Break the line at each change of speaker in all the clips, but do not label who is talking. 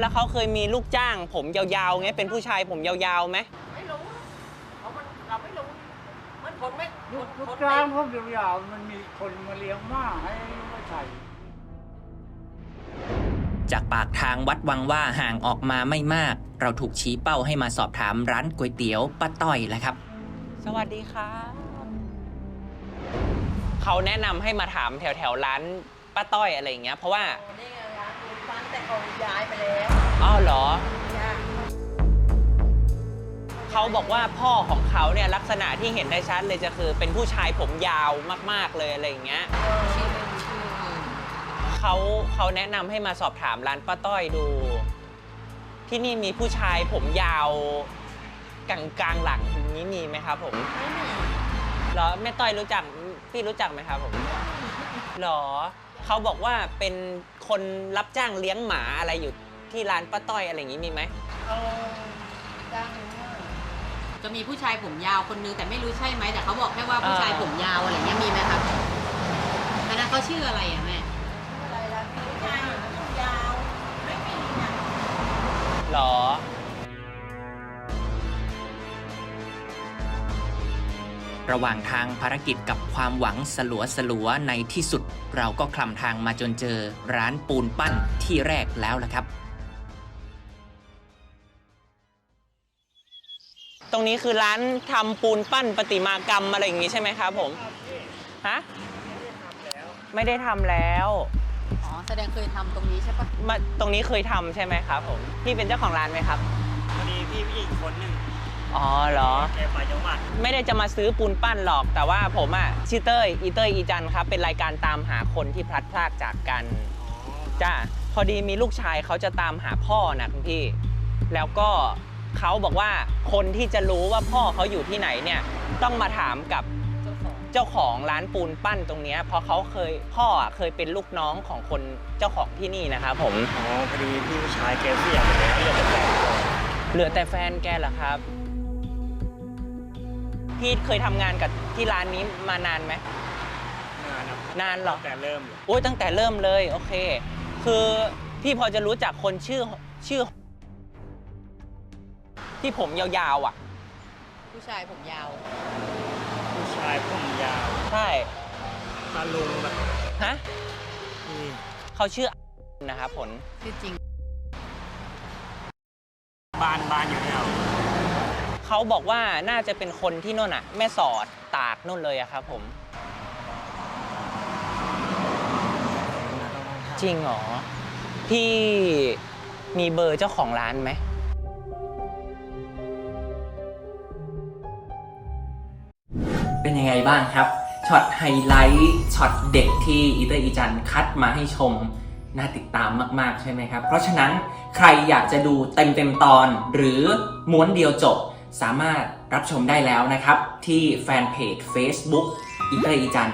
แล้วเขาเคยมีลูกจ้าง ผมยาวๆไงเป็นผู้ชายผมยาวๆไหม
ไม่รู้เพราะมันเราไม่รู้มันคนไม่
ลูก
คน
ลูก
คน
จ้าง
ไม่
พวกยาวๆมันมีคนมาเลี้ยงม้าให้มาใส่
จากปากทางวัดวังว่าห่างออกมาไม่มาก เราถูกชี้เป้าให้มาสอบถามร้านก๋วยเตี๋ยวป้าต้อยแล้วครับ
สวัสดีครับเขาแนะนำให้มาถามแถวแถวๆร้านป้าต้อยอะไรอย่างเงี้ยเพราะว่า
นี่ไง เขาย้ายไปแล้ว
อ้าวเหรอ
จ้ะ
เขาบอกว่าพ่อของเขาเนี่ยลักษณะที่เห็นได้ชัดเลยจะคือ เป็นผู้ชายผมยาวมากๆเลยอะไรอย่างเงี้ย
ชื่อชื่อ
เขาเขาแนะนำให้มาสอบถามร้านป้าต้อยดู ที่นี่มีผู้ชายผมยาวกลางกลางๆหลังอย่างนี้มีไหมครับผม
ไม่มี
เหรอแม่ต้อยรู้จักพี่รู้จักไหมครับผมเหรอ เขาบอกว่าเป็นคนรับจ้างเลี้ยงหมาอะไรอยู่ที่ร้านป้าต้อยอะไรอย่างนี้มีไหม
เอาจ้างหน้า
จะมีผู้ชายผมยาวคนนึงแต่ไม่รู้ใช่ไหมแต่เขาบอกแค่ว่าผู้ชายผมยาวอะไรเงี้ยมีไหมครับอันนั้นเขาชื่ออะไรอะแม่
ระ
ห
ว่างทางภารกิจกับความหวังสลัวสลัวๆในที่สุด เราก็คลำทางมาจนเจอร้านปูนปั้นที่แรกแล้วละครับ
ตรงนี้คือร้านทำปูนปั้นประติมากรรมอะไรอย่างนี้ใช่ไหมครับผมฮะไม่ได้ทำแล้ว
อ๋อ แสดงเคยทำตรงนี้ใช่ปะ
มาตรงนี้เคยทำใช่ไหมครับผม พี่เป็นเจ้าของร้านไหมครับ
พอดีพี่ผู้หญิงคนหนึ่ง
อ๋อเหรอ
แกไปจังหวัด
ไม่ได้จะมาซื้อปูนปั้นหรอก แต่ว่าผมอะชื่อเต้ยอีเต้ยอีจันครับ เป็นรายการตามหาคนที่พลัดพรากจากกัน จ้าพอดีมีลูกชายเขาจะตามหาพ่อนะคุณพี่ แล้วก็เขาบอกว่าคนที่จะรู้ว่าพ่อเขาอยู่ที่ไหนเนี่ย ต้องมาถามกับ
เจ้าของ
เจ้าของร้านปูนปั้นตรงเนี้ยเพราะเขาเคยพ่ออะเคยเป็นลูกน้องของคนเจ้าของที่นี่นะครับผม
อ๋อพอดีพี่ผู้ชายแกเสียไปแล้วพี่จะแฟนก่อน
เหลือแต่แฟนแกเหรอครับ พี่เคยทำงานกับที่ร้านนี้มานานไหม
นานครับ
นานเหรอ
แต่เริ่มเลย
โอ้ยตั้งแต่เริ่มเลยโอเค คือพี่พอจะรู้จักคนชื่อชื่อ ที่ผมยาวๆอะ
ผู้ชายผมยาว
ผู้ชายผมยาว
ใช่
ตาลุงแบบ
ฮะ
นี่
เขาชื่อนะครับผล
ชื่อจริง
บ้านบ้านอยู่เนี่ย
เขาบอกว่าน่าจะเป็นคนที่นู่นอะ แม่สอดตากนู่นเลยอะครับผม จริงเหรอ พี่มีเบอร์เจ้าของร้านไหม
เป็นยังไงบ้างครับ ช็อตไฮไลท์ ช็อตเด็กที่อีเตอร์อีจันคัดมาให้ชม น่าติดตามมาก ๆ ใช่ไหมครับ เพราะฉะนั้นใครอยากจะดูเต็มเต็มๆตอนหรือม้วนเดียวจบ สามารถรับชมได้แล้วนะครับ ที่แฟนเพจ Facebook อีเตอร์อีจัน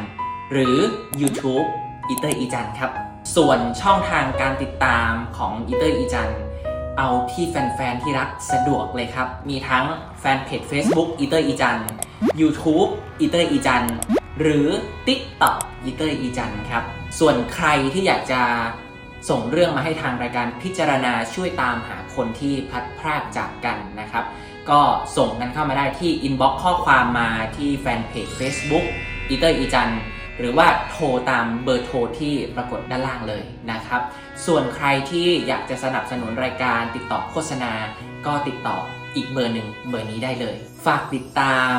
หรือ YouTube อีเตอร์อีจันครับ ส่วนช่องทางการติดตามของอีเตอร์อีจันเอาที่แฟนๆ ที่รักสะดวกเลยครับ มีทั้งแฟนเพจ Facebook อีเตอร์อีจัน YouTube อีเตอร์อีจันหรือ TikTok อีเตอร์อีจันครับ ส่วนใครที่อยากจะส่งเรื่องมาให้ทางรายการพิจารณาช่วยตามหาคนที่พัดพรากจากกันนะครับ ก็ส่งกันเข้ามาได้ที่ inbox ข้อความมาที่แฟนเพจ Facebook อีเตอร์อีจันหรือว่าโทรตามเบอร์โทรที่ปรากฏด้านล่างเลยนะครับ ส่วนใครที่อยากจะสนับสนุนรายการติดต่อโฆษณา ก็ติดต่ออีกเบอร์หนึ่งเบอร์นี้ได้เลย ฝากติดตาม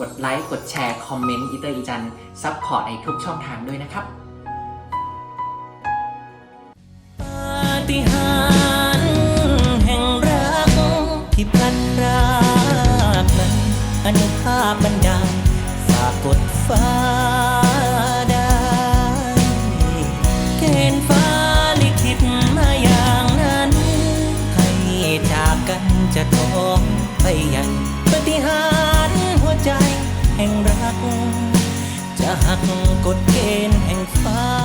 กดไลค์กดแชร์ คอมเมนต์อีเตอร์อีจันซัพพอร์ตในทุกช่องทางด้วยนะครับ
ปาฏิหาริย์ ที่พลันรากนั้นอนุภาพบันดาลฝากกดฟ้าได้เกณฑ์ฟ้าลิขิตมาอย่างนั้น ให้จากกันจะท้องไปใหญ่ปฏิหารหัวใจแห่งรัก จะหักกฎเกณฑ์แห่งฟ้า